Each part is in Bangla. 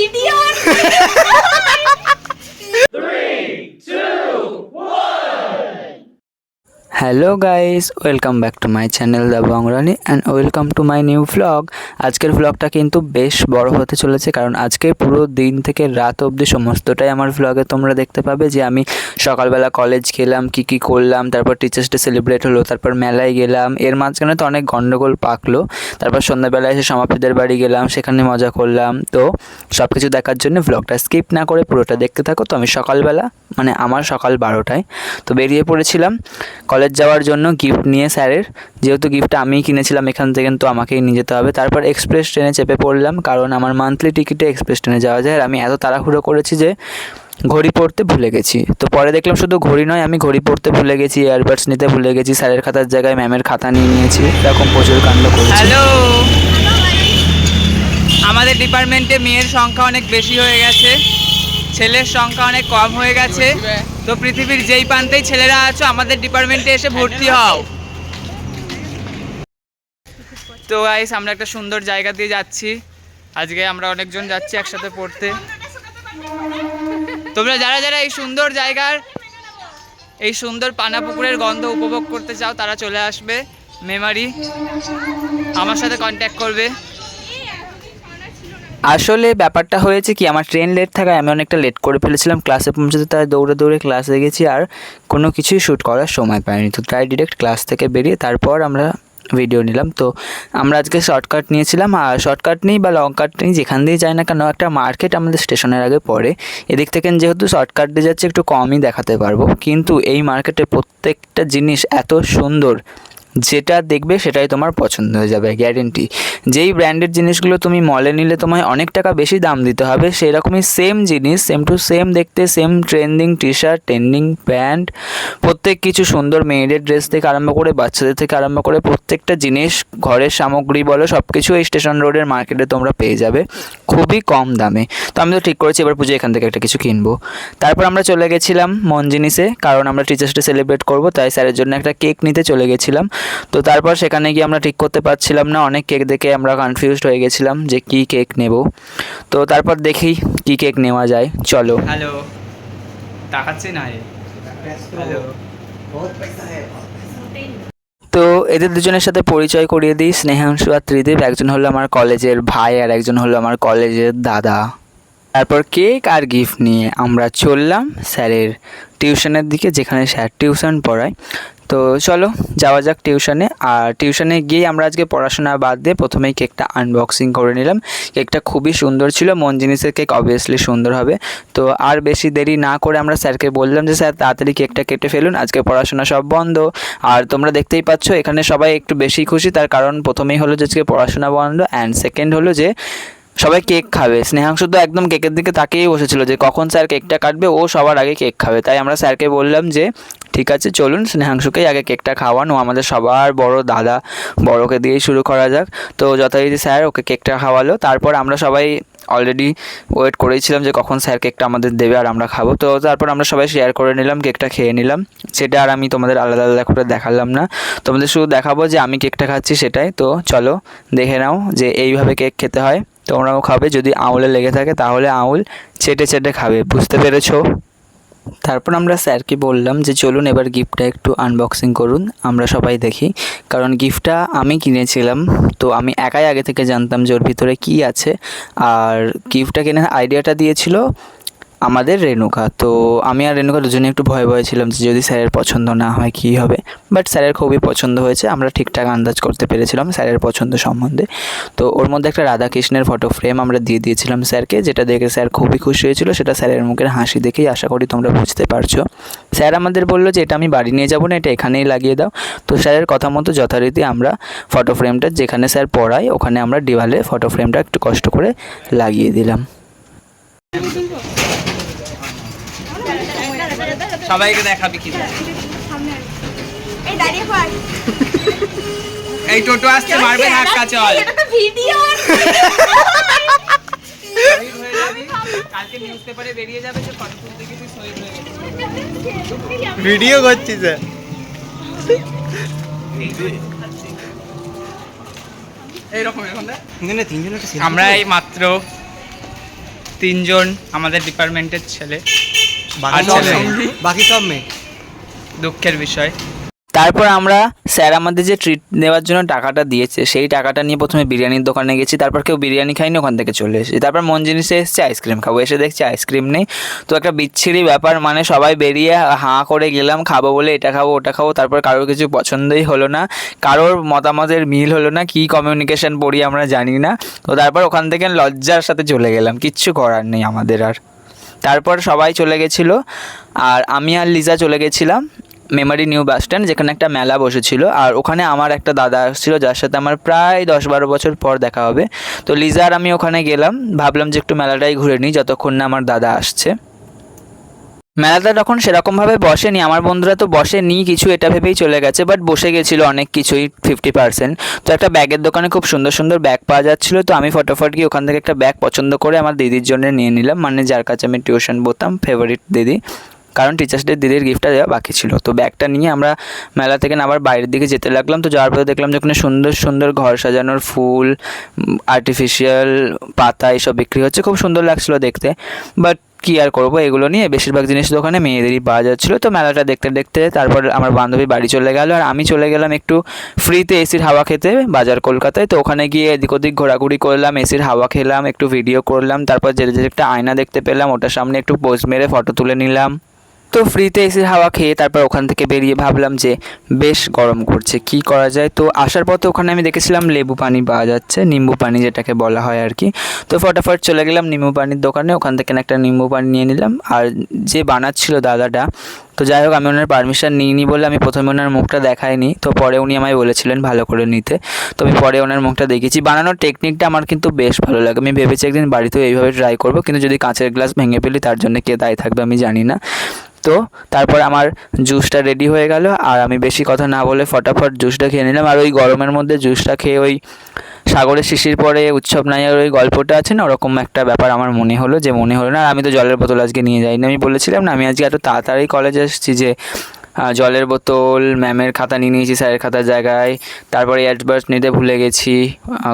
Video hello guys welcome back to my channel the বংরানি and welcome to my new vlog আজকের ভ্লগটা কিন্তু বেশ বড় হতে চলেছে, কারণ আজকে পুরো দিন থেকে রাত অবধি সমস্তটাই আমার ভ্লগে তোমরা দেখতে পাবে যে আমি সকালবেলা কলেজ গেলাম, কি কি করলাম, তারপর টিচার্স ডে সেলিব্রেট হলো, তারপর মেলায় গেলাম। এর মাঝখানে তো অনেক গন্ডগোল পাকলো। তারপর সন্ধ্যাবেলায় এসে সমাপ্তিদের বাড়ি গেলাম, সেখানে মজা করলাম। তো সব কিছু দেখার জন্য ভ্লগটা স্কিপ না করে পুরোটা দেখতে থাকো। তো আমি সকালবেলা মানে আমার সকাল বারোটায়, তো বেরিয়ে পড়েছিলাম। কলেজ যাওয়ার জন্য গিফট নিয়ে স্যারের। যেহেতু গিফটটা আমিই কিনেছিলাম এখান থেকে, তো আমাকেই নিয়ে যেতে হবে। তারপর এক্সপ্রেস ট্রেনে চেপে পড়লাম, কারণ আমার মান্থলি টিকিটে এক্সপ্রেস ট্রেনে যাওয়া যায়। আর আমি এত তাড়াহুড়ো করেছি যে ঘড়ি পড়তে ভুলে গেছি। তো পরে দেখলাম শুধু ঘড়ি নয়, আমি ঘড়ি পড়তে ভুলে গেছি এয়ারবাডস নিতে ভুলে গেছি, স্যারের খাতার জায়গায় ম্যামের খাতা নিয়ে নিয়েছি। এরকম প্রচুর কাণ্ড করেছি। হ্যালো আমাদের ডিপার্টমেন্টে মেয়ের সংখ্যা অনেক বেশি হয়ে গেছে। ছেলের সংখ্যা অনেক কম হয়ে গেছে। তো পৃথিবীর যেই প্রান্তেই ছেলেরা আছো, আমাদের ডিপার্টমেন্টে এসে ভর্তি হও। তো গাইস আমরা একটা সুন্দর জায়গা দিয়ে যাচ্ছি। আজকে আমরা অনেকজন যাচ্ছি একসাথে পড়তে। তোমরা যারা যারা এই সুন্দর জায়গার, এই সুন্দর পানা পুকুরের গন্ধ উপভোগ করতে চাও, তারা চলে আসবে। মেমারি আমার সাথে কন্ট্যাক্ট করবে। আসলে ব্যাপারটা হয়েছে কি, আমার ট্রেন লেট থাকায় আমি অনেকটা লেট করে ফেলেছিলাম ক্লাসে পৌঁছতে, তাই দৌড়ে দৌড়ে ক্লাসে গেছি আর কোনো কিছুই শ্যুট করার সময় পাইনি। তো তাই ডিরেক্ট ক্লাস থেকে বেরিয়ে তারপর আমরা ভিডিও নিলাম। তো আমরা আজকে শর্টকাট নিয়েছিলাম, আর শর্টকাট নেই বা লং কাট নেই, যেখান দিয়ে যাই না কেন, একটা মার্কেট আমাদের স্টেশনের আগে পড়ে। এদিক থেকে যেহেতু শর্টকাট দিয়ে যাচ্ছে, একটু কমই দেখাতে পারব। কিন্তু এই মার্কেটে প্রত্যেকটা জিনিস এত সুন্দর যেটা দেখবে সেটাই তোমার পছন্দ হয়ে যাবে গ্যারেন্টি যেই ব্র্যান্ডের জিনিসগুলো তুমি মলে নিলে তোমায় অনেক টাকা বেশি দাম দিতে হবে সেই রকমই সেম জিনিস সেম টু সেম দেখতে same trending T shirt trending pant প্রত্যেক কিছু সুন্দর মেয়েদের ড্রেস থেকে আরম্ভ করে, বাচ্চাদের থেকে আরম্ভ করে, প্রত্যেকটা জিনিস, ঘরের সামগ্রী বলো সব কিছু এই স্টেশন রোডের মার্কেটে তোমরা পেয়ে যাবে, খুবই কম দামে। তো আমি তো ঠিক করেছি, এবার পুজো এখান থেকে একটা কিছু কিনবো। তারপর আমরা চলে গেছিলাম মন জিনিসে কারণ আমরা টিচার্স ডে সেলিব্রেট করব, তাই স্যারের জন্য একটা কেক নিতে চলে গেছিলাম। তো তারপর সেখানে গিয়ে আমরা ঠিক করতে পারছিলাম না। অনেক কেক দেখে আমরা কনফিউজড হয়ে গেছিলাম যে কী কেক নেব। তো তারপর দেখি কী কেক নেওয়া যায়। চলো। হ্যালো তাকাচ্ছে না হ্যালো তো এদের দুজনের সাথে পরিচয় করিয়ে দিই। স্নেহাংশু আর ত্রিদীপ। একজন হলো আমার কলেজের ভাই আর একজন হলো আমার কলেজের দাদা। তারপর কেক আর গিফট নিয়ে আমরা চললাম স্যারের টিউশনের দিকে যেখানে স্যার টিউশন পড়ায়। তো চলো, যাওয়া যাক টিউশনে আর টিউশনে গিয়ে আমরা আজকে পড়াশোনা বাদ দিয়ে প্রথমেই কেকটা আনবক্সিং করে নিলাম। কেকটা খুবই সুন্দর ছিল, মন জিনিসের কেক অবভিয়াসলি সুন্দর হবে। তো আর বেশি দেরি না করে আমরা স্যারকে বললাম যে, স্যার, তাড়াতাড়ি কেকটা কেটে ফেলুন, আজকে পড়াশোনা সব বন্ধ। আর তোমরা দেখতেই পাচ্ছ, এখানে সবাই একটু বেশি খুশি। তার কারণ প্রথমেই হলো যে, আজকে পড়াশোনা বন্ধ অ্যান্ড সেকেন্ড হলো যে সবাই কেক খাবে। স্নেহাংশু তো একদম কেকের দিকে তাকিয়েই বসেছিল যে কখন স্যার কেকটা কাটবে, ও সবার আগে কেক খাবে। তাই আমরা স্যারকে বললাম যে, ঠিক আছে, চলুন স্নেহাংশুকেই আগে কেকটা খাওয়ান, আমাদের সবার বড় দাদা বড়কে দিয়েই শুরু করা যাক। তো যথারীতি স্যার ওকে কেকটা খাওয়ালো। তারপর আমরা সবাই অলরেডি ওয়েট করেছিলাম যে কখন স্যার কেকটা আমাদের দেবে আর আমরা খাব। তো তারপর আমরা সবাই শেয়ার করে নিলাম, কেকটা খেয়ে নিলাম। সেটা আর আমি তোমাদের আলাদা আলাদা করে দেখালাম না। তোমাদের শুধু দেখাবো যে আমি কেকটা খাচ্ছি সেটাই। তো চলো দেখে নাও যে এইভাবে কেক খেতে হয়। তোমরাও খাবে, যদি আউলে লেগে থাকে তাহলে আউল চেটে চেটে খাবে, বুঝতে পেরেছ? তারপর আমরা স্যারকে বললাম যে চলুন এবার গিফটটা একটু আনবক্সিং করুন, আমরা সবাই দেখি। কারণ গিফটটা আমি কিনেছিলাম, তো আমি একাই আগে থেকে জানতাম যে ওর ভিতরে কী আছে। আর গিফটটা কেনার আইডিয়াটা দিয়েছিল আমাদের রেণুকা। তো আমি আর রেণুকা দুজনে একটু ভয় ভয় ছিলাম যে যদি স্যারের পছন্দ না হয় কী হবে? বাট স্যারের খুবই পছন্দ হয়েছে, আমরা ঠিকঠাক আন্দাজ করতে পেরেছিলাম স্যারের পছন্দ সম্বন্ধে। তো ওর মধ্যে একটা রাধাকৃষ্ণের ফটো ফ্রেম আমরা দিয়ে দিয়েছিলাম স্যারকে, যেটা দেখে স্যার খুবই খুশি হয়েছিল, সেটা স্যারের মুখের হাসি দেখেই আশা করি তোমরা বুঝতে পারছ। স্যার আমাদের বলল যে, এটা আমি বাড়ি নিয়ে যাব না, এটা এখানেই লাগিয়ে দাও। তো স্যারের কথা মতো যথারীতি আমরা ফটো ফ্রেমটা যেখানে স্যার পড়ায়, ওখানে আমরা দিওয়ালে ফটো ফ্রেমটা একটু কষ্ট করে লাগিয়ে দিলাম। সবাইকে দেখাবি কি এই এই টোটো আসছে মারবে ধাক্কা চল। এটা তো ভিডিও করছি স্যার আমরা এই মাত্র তিনজন আমাদের ডিপার্টমেন্টের ছেলে। বাকি সব মেয়ে সব মেয়ে দুঃখের বিষয়। তারপর আমরা স্যার আমাদের যে ট্রিট নেওয়ার জন্য টাকাটা দিয়েছে সেই টাকাটা নিয়ে প্রথমে বিরিয়ানির দোকানে গেছি তারপর কেউ বিরিয়ানি খাইনি ওখান থেকে চলে এসেছি। তারপর মন জিনিসে এসেছে আইসক্রিম খাব। এসে দেখছি আইসক্রিম নেই। তো একটা বিচ্ছিরি ব্যাপার মানে সবাই বেরিয়ে হাঁ করে গেলাম খাব বলে এটা খাব ওটা খাব। তারপর কারোর কিছু পছন্দই হলো না। কারোর মতামতের মিল হলো না কী কমিউনিকেশন পড়ি আমরা জানি না। তো তারপর ওখান থেকে লজ্জার সাথে চলে গেলাম কিচ্ছু করার নেই আমাদের আর। তারপর সবাই চলে গেছিল, আর আমি আর লিজা চলে গেছিলাম মেমারি নিউ বাস স্ট্যান্ড, যেখানে একটা মেলা বসেছিল, আর ওখানে আমার একটা দাদা আসছিল, যার সাথে আমার প্রায় দশ বারো বছর পর দেখা হবে। তো লিজা আর আমি ওখানে গেলাম, ভাবলাম যে একটু মেলাটাই ঘুরে নিই, যতক্ষণ না আমার দাদা আসছে। মেলাটা তখন সেরকমভাবে বসেনি, আমার বন্ধুরা তো বসেনি, কিছু এটা ভেবেই চলে গেছে বাট বসে গেছিল অনেক কিছুই ফিফটি পার্সেন্ট তো একটা ব্যাগের দোকানে খুব সুন্দর সুন্দর ব্যাগ পাওয়া যাচ্ছিল, তো আমি ফটোফট গিয়ে ওখান থেকে একটা ব্যাগ পছন্দ করে আমার দিদির জন্য নিয়ে নিলাম মানে যার কাছে আমি টিউশন পড়তাম ফেভারিট দিদি। কারণ টিচার্স ডে দিদির গিফটটা দেওয়া বাকি ছিল, তো ব্যাগটা নিয়ে আমরা মেলা থেকে আবার বাইরের দিকে যেতে লাগলাম, তো যাওয়ার পরে দেখলাম যে ওখানে সুন্দর সুন্দর ঘর সাজানোর ফুল আর্টিফিশিয়াল পাতা এইসব বিক্রি হচ্ছে, খুব সুন্দর লাগছিল দেখতে। বাট কি আর করব, এগুলো নিয়ে বেশিরভাগ জিনিস দোকানে মেয়েদেরই পাওয়া যাচ্ছিল। তো মেলাটা দেখতে দেখতে তারপর আমার বান্ধবী বাড়ি চলে গেল। আর আমি চলে গেলাম একটু ফ্রিতে এসির হাওয়া খেতে বাজার কলকাতায়। তো ওখানে গিয়ে এদিক ওদিক ঘোরাঘুরি করলাম এসির হাওয়া খেলাম, একটু ভিডিও করলাম। তারপর যে একটা আয়না দেখতে পেলাম, ওটার সামনে একটু পোজ মেরে ফটো তুলে নিলাম। তো ফ্রিতে এসির হাওয়া খেয়ে তারপর ওখান থেকে বেরিয়ে ভাবলাম যে, বেশ গরম করছে, কি করা যায়? তো আসার পথে ওখানে আমি দেখেছিলাম লেবু পানি পাওয়া যাচ্ছে, নিম্বু পানি যেটাকে বলা হয় আর কি। তো ফটাফট চলে গেলাম নিম্বু পানির দোকানে, ওখান থেকে একটা নিম্বু পানি নিয়ে নিলাম। আর যে বানাচ্ছিল দাদাটা তো যাই হোক, আমি ওনার পারমিশন নিইনি বলে আমি প্রথমে ওনার মুখটা দেখাইনি। তো পরে উনি আমায় বলেছিলেন ভালো করে নিতে। তো আমি পরে ওনার মুখটা দেখেছি বানানোর টেকনিকটা আমার কিন্তু বেশ ভালো লাগে। আমি ভেবেছি একদিন বাড়িতেও এইভাবে ট্রাই করব, কিন্তু যদি কাঁচের গ্লাস ভেঙে ফেলি, তার জন্য কে দায়ী থাকবে আমি জানি না। তো তারপর আমার জুসটা রেডি হয়ে গেল। আর আমি বেশি কথা না বলে ফটাফট জুসটা খেয়ে নিলাম। আর ওই গরমের মধ্যে জুসটা খেয়ে ওই সাগরের শিশির পরে উৎসব নাইয়ার ওই গল্পটা আছে না, ওরকম একটা ব্যাপার আমার মনে হলো যে মনে হলো না আমি তো জলের বোতল আজকে নিয়ে যাইনি। আমি বলেছিলাম না, আমি আজকে এত তাড়াতাড়ি কলেজে এসেছি যে জলের বোতল ম্যামের খাতা নিয়ে নিয়েছি স্যারের খাতার জায়গায়। তারপরে অ্যাডভার্স নিতে ভুলে গেছি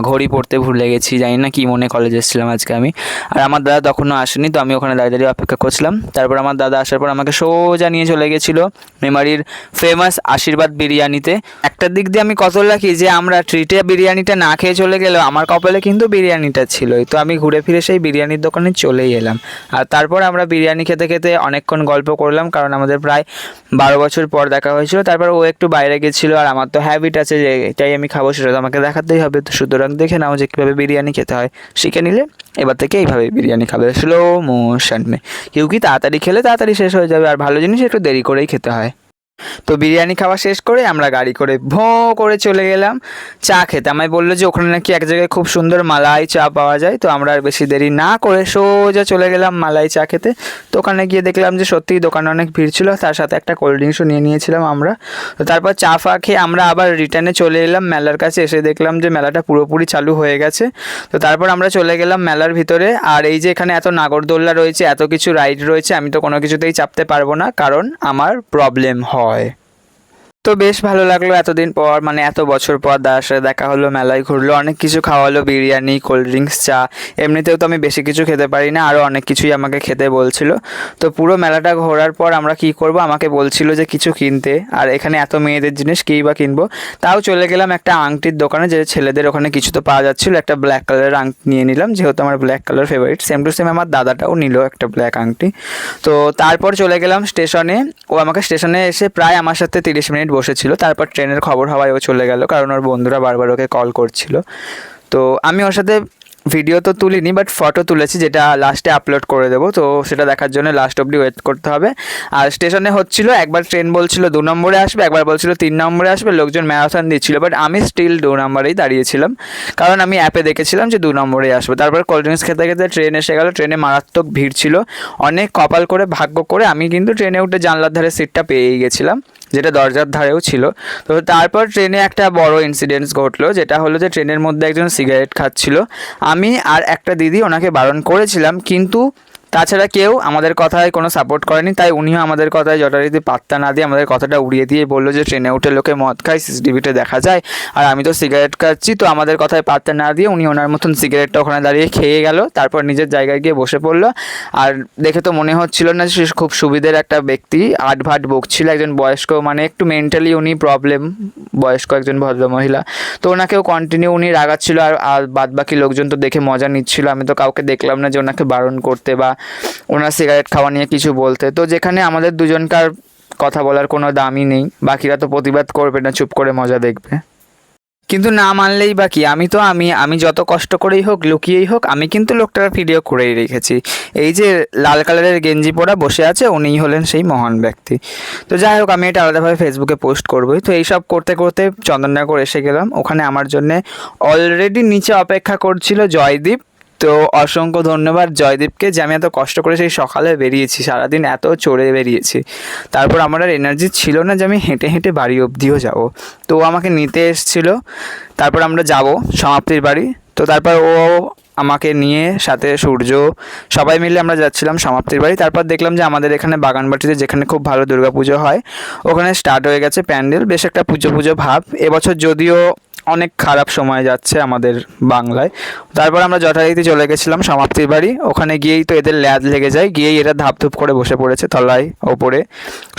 ঘড়ি পড়তে ভুলে গেছি, জানি না কি মনে কলেজে এসেছিলাম আজকে আমি। আর আমার দাদা তখনও আসেনি, তো আমি ওখানে দাঁড়িয়ে দাঁড়িয়ে অপেক্ষা করছিলাম। তারপর আমার দাদা আসার পর আমাকে সোজা নিয়ে চলে গেছিল মেমারির ফেমাস আশীর্বাদ বিরিয়ানিতে। একটা দিক দিয়ে আমি কত লাকি যে, আমরা ট্রিটে বিরিয়ানিটা না খেয়ে চলে গেলেও আমার কপালে কিন্তু বিরিয়ানিটা ছিলই। তো আমি ঘুরে ফিরে সেই বিরিয়ানির দোকানে চলেই এলাম। আর তারপর আমরা বিরিয়ানি খেতে খেতে অনেকক্ষণ গল্প করলাম, কারণ আমাদের প্রায় বারো বছর পর দেখা হয়েছিল, তারপর ও একটু বাইরে গেছিল আর আমার তো হ্যাবিট আছে যে এটাই আমি খাব, সেটা তো আমাকে দেখাতেই হবে। তো সুতরাং দেখে নাও যে কীভাবে বিরিয়ানি খেতে হয়। শিখে নিলে এবার থেকে এইভাবে বিরিয়ানি খাবে। স্লো মোশন মে কেউ কি তাড়াতাড়ি খেলে তাড়াতাড়ি শেষ হয়ে যাবে। আর ভালো জিনিস একটু দেরি করেই খেতে হয়। তো বিরিয়ানি খাওয়া শেষ করে আমরা গাড়ি করে ভোঁ করে চলে গেলাম। চা খেতে। আমায় বলল যে ওখানে নাকি এক জায়গায় খুব সুন্দর মালাই চা পাওয়া যায়। তো আমরা আর বেশি দেরি না করে সোজা চলে গেলাম মালাই চা খেতে। তো ওখানে গিয়ে দেখলাম যে সত্যিই দোকানে অনেক ভিড় ছিল। তার সাথে একটা কোল্ড ড্রিঙ্কসও নিয়ে নিয়েছিলাম আমরা। তো তারপর চা ফা খেয়ে আমরা আবার রিটার্নে চলে এলাম মেলার কাছে। এসে দেখলাম যে মেলাটা পুরোপুরি চালু হয়ে গেছে। তো তারপর আমরা চলে গেলাম মেলার ভিতরে। আর এই যে এখানে এত নাগরদোল্লা রয়েছে, এত কিছু রাইড রয়েছে, আমি তো কোনো কিছুতেই চাপতে পারব না। কারণ আমার প্রবলেম হয়। bye. তো বেশ ভালো লাগল এতদিন পর মানে এত বছর পর দাদার সাথে দেখা হলো, মেলায় ঘুরলো, অনেক কিছু খাওয়ালো, বিরিয়ানি কোল্ড ড্রিঙ্কস চা। এমনিতেও তো আমি বেশি কিছু খেতে পারি না আরও অনেক কিছুই আমাকে খেতে বলছিল। তো পুরো মেলাটা ঘোরার পর আমরা কি করব, আমাকে বলছিল যে কিছু কিনতে, আর এখানে এত মেয়েদের জিনিস কী বা কিনবো? তাও চলে গেলাম একটা আংটির দোকানে, যে ছেলেদের ওখানে কিছু তো পাওয়া যাচ্ছিল, একটা ব্ল্যাক কালারের আংটি নিয়ে নিলাম, যেহেতু আমার black colour favourite same to same আমার দাদাটাও নিল একটা ব্ল্যাক আংটি। তো তারপর চলে গেলাম স্টেশনে ও আমাকে স্টেশনে এসে প্রায় আমার সাথে তিরিশ মিনিট বসেছিল, তারপর ট্রেনের খবর হওয়ায় ও চলে গেল, কারণ ওর বন্ধুরা বারবার ওকে কল করছিল। তো আমি ওর সাথে ভিডিও তো তুলিনি বাট ফটো তুলেছি, যেটা লাস্টে আপলোড করে দেবো। তো সেটা দেখার জন্য লাস্ট অবধি ওয়েট করতে হবে। আর স্টেশনে হচ্ছিল, একবার ট্রেন বলছিল দু নম্বরে আসবে, একবার বলছিল তিন নম্বরে আসবে, লোকজন ম্যারাথন দিচ্ছিল বাট আমি স্টিল দু নম্বরেই দাঁড়িয়েছিলাম। কারণ আমি অ্যাপে দেখেছিলাম যে দু নম্বরে আসবে। তারপর কোল্ড ড্রিঙ্কস খেতে খেতে ট্রেন এসে গেল ট্রেনে মারাত্মক ভিড় ছিল। অনেক কপাল করে, ভাগ্য করে আমি কিন্তু ট্রেনে উঠে জানলার ধারে সিটটা পেয়েই গেছিলাম, যেটা দরজার ধারেও ছিল। তো তারপর ট্রেনে একটা বড় ইনসিডেন্টস ঘটলো, যেটা হলো যে ট্রেনের মধ্যে একজন সিগারেট খাচ্ছিল। আমি আর একটা দিদি ওনাকে বারণ করেছিলাম কিন্তু তাছাড়া কেউ আমাদের কথায় কোনো সাপোর্ট করেনি, তাই উনিও আমাদের কথায় যথারীতি পাত্তা না দিয়ে আমাদের কথাটা উড়িয়ে দিয়ে বলল যে, ট্রেনে উঠে লোকে মদ খায় সিসিটিভিতে দেখা যায়। আর আমি তো সিগারেট খাচ্ছি, তো আমাদের কথায় পাত্তা না দিয়ে উনি ওনার মতন সিগারেটটা ওখানে দাঁড়িয়ে খেয়ে গেল, তারপর নিজের জায়গায় গিয়ে বসে পড়ল। আর দেখে তো মনে হচ্ছিল না যে, সে খুব সুবিধের একটা ব্যক্তি। আট ভাট বকছিল একজন বয়স্ক মানে একটু মেন্টালি উনি প্রবলেম বয়স্ক একজন ভদ্রমহিলা। তো ওনাকেও কন্টিনিউ উনি রাগাচ্ছিল, আর বাদ বাকি লোকজন তো দেখে মজা নিচ্ছিল। আমি তো কাউকে দেখলাম না যে, ওনাকে বারণ করতে বা ওনার সিগারেট খাওয়া নিয়ে কিছু বলতে। তো যেখানে আমাদের দুজনকার কথা বলার কোনো দামই নেই। বাকিরা তো প্রতিবাদ করবে না, চুপ করে মজা দেখবে। কিন্তু না মানলেই বা কি? আমি তো আমি আমি যত কষ্ট করেই হোক, লুকিয়েই হোক, আমি কিন্তু লোকটার ভিডিও করেই রেখেছি। এই যে লাল কালারের গেঞ্জি পরা বসে আছে, উনিই হলেন সেই মহান ব্যক্তি। তো যাই হোক, আমি এটা আলাদাভাবে ফেসবুকে পোস্ট করবোই। তো এইসব করতে করতে চন্দননগর এসে গেলাম। ওখানে আমার জন্য অলরেডি নিচে অপেক্ষা করছিল জয়দীপ। তো অসংখ্য ধন্যবাদ জয়দীপকে যে আমি এত কষ্ট করে সেই সকালে বেরিয়েছি, সারাদিন এত চড়ে বেরিয়েছি। তারপর আমার আর এনার্জি ছিল না যে আমি হেঁটে হেঁটে বাড়ি অবধিও যাব। তো ও আমাকে নিতে এসেছিল। তারপর আমরা যাব সমাপ্তির বাড়ি। তো তারপর ও আমাকে নিয়ে, সাথে সূর্য, সবাই মিলে আমরা যাচ্ছিলাম সমাপ্তির বাড়ি। তারপর দেখলাম যে আমাদের এখানে বাগানবাটিতে যেখানে খুব ভালো দুর্গাপুজো হয়, ওখানে স্টার্ট হয়ে গেছে প্যান্ডেল। বেশ একটা পুজো পুজো ভাব। এবছর যদিও অনেক খারাপ সময় যাচ্ছে আমাদের বাংলায়। তারপর আমরা যথারীতি চলে গেছিলাম সমাপ্তির বাড়ি। ওখানে গিয়েই তো এদের ল্যাদ লেগে যায়। গিয়েই এরা ধাপধুপ করে বসে পড়েছে তলায়, ওপরে।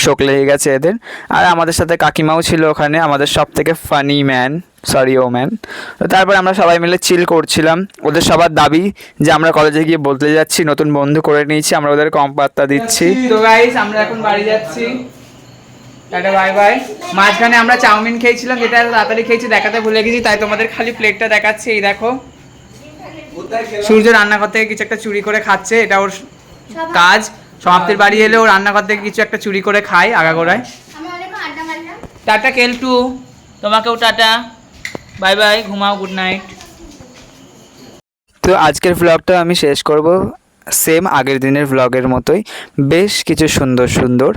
শোক লেগে গেছে এদের। আর আমাদের সাথে কাকিমাও ছিল ওখানে, আমাদের সব থেকে funny man sorry oh man তো তারপর আমরা সবাই মিলে চিল করছিলাম। ওদের সবার দাবি যে আমরা কলেজে গিয়ে বলতে যাচ্ছি, নতুন বন্ধু করে নিয়েছি, আমরা ওদের কম পাত্তা দিচ্ছি। তো গাইস আমরা এখন বাড়ি যাচ্ছি। টাটা বাই বাই মাঝখানে আমরা চাউমিন খেয়েছিলাম যেটা এত তাড়াতাড়ি খেয়েছি দেখাতে ভুলে গেছি তাই তোমাদের খালি প্লেটটা দেখাচ্ছি এই দেখো। সূর্য রান্নাঘর থেকে কিছু একটা চুরি করে খাচ্ছে এটা ওর কাজ। সমাপ্তির বাড়ি এলে ও রান্নাঘর থেকে কিছু একটা চুরি করে খায় আগাগোড়ায়। আমি অনেকক্ষণ আড্ডা মারলাম। টাটা কেলটু। তোমাকেও টাটা। বাই বাই ঘুমাও গুড নাইট তো আজকের ভ্লগটা আমি শেষ করব সেম আগের দিনের ভ্লগের মতোই বেশ কিছু সুন্দর সুন্দর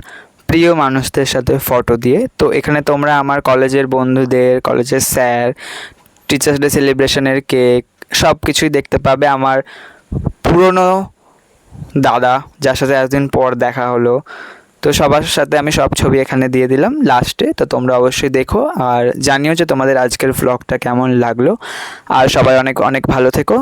প্রিয় মানুষদের সাথে ফটো দিয়ে। তো এখানে তোমরা আমার কলেজের বন্ধুদের কলেজের স্যার টিচার্স ডে সেলিব্রেশনের কেক সব কিছুই দেখতে পাবে আমার পুরনো দাদা, যার সাথে এতদিন পর দেখা হলো। তো সবার সাথে আমি সব ছবি এখানে দিয়ে দিলাম লাস্টে তো তোমরা অবশ্যই দেখো আর জানিও যে তোমাদের আজকের ভ্লগটা কেমন লাগল। আর সবাই অনেক অনেক ভালো থেকো।